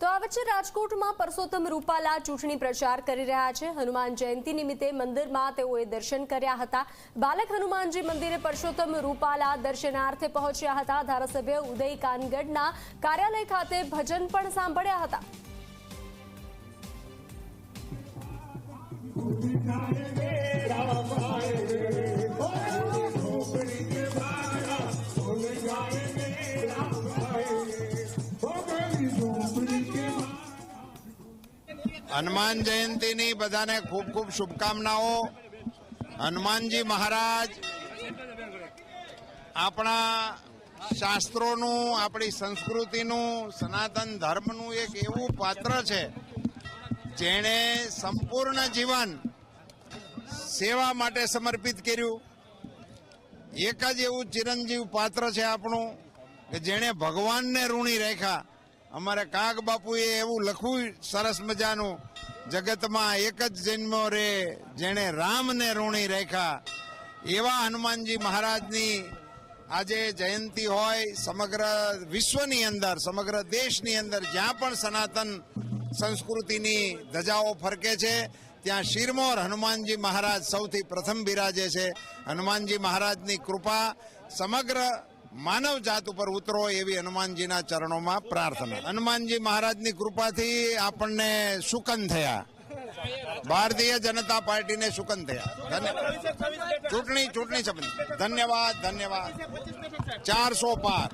તો આ વચ્ચે રાજકોટમાં પરસોત્તમ રૂપાલા ચૂંટણી પ્રચાર કરી રહ્યા છે. હનુમાન જયંતિ નિમિત્તે મંદિરમાં તેઓએ દર્શન કર્યા હતા. બાલક હનુમાનજી મંદિરે પરસોત્તમ રૂપાલા દર્શનાર્થે પહોંચ્યા હતા. ધારાસભ્ય ઉદય કાનગડના કાર્યાલય ખાતે ભજન પણ સાંભળ્યા હતા. હનુમાન જયંતીની બધાને ખૂબ ખૂબ શુભકામનાઓ. હનુમાનજી મહારાજ, આપણા શાસ્ત્રોનું, આપણી સંસ્કૃતિનું, સનાતન ધર્મનું એક એવું પાત્ર છે, જેણે સંપૂર્ણ જીવન સેવા માટે સમર્પિત કર્યું. એક જ એવું ચિરંજીવ પાત્ર છે આપણું, કે જેણે ભગવાનને ઋણી રાખ્યા. અમારે કાગ બાપુએ એવું લખવું સરસ મજાનું, જગતમાં એક જ જન્મો રે, જેણે રામને ઋણી રાખ્યા. એવા હનુમાનજી મહારાજની આજે જયંતિ હોય સમગ્ર વિશ્વની અંદર, સમગ્ર દેશની અંદર જ્યાં પણ સનાતન સંસ્કૃતિની ધજાઓ ફરકે છે, ત્યાં શિરમોર હનુમાનજી મહારાજ સૌથી પ્રથમ બિરાજે છે. હનુમાનજી મહારાજની કૃપા સમગ્ર માનવ જાત ઉપર ઉતરો એવી હનુમાનજીના ચરણોમાં પ્રાર્થના. હનુમાનજી મહારાજની કૃપાથી આપણને સુકન થયા. ભારતીય જનતા પાર્ટીને સુકન થયા. ચૂંટણી ચૂંટણી સંબંધી. ધન્યવાદ ધન્યવાદ. ચારસો પાર.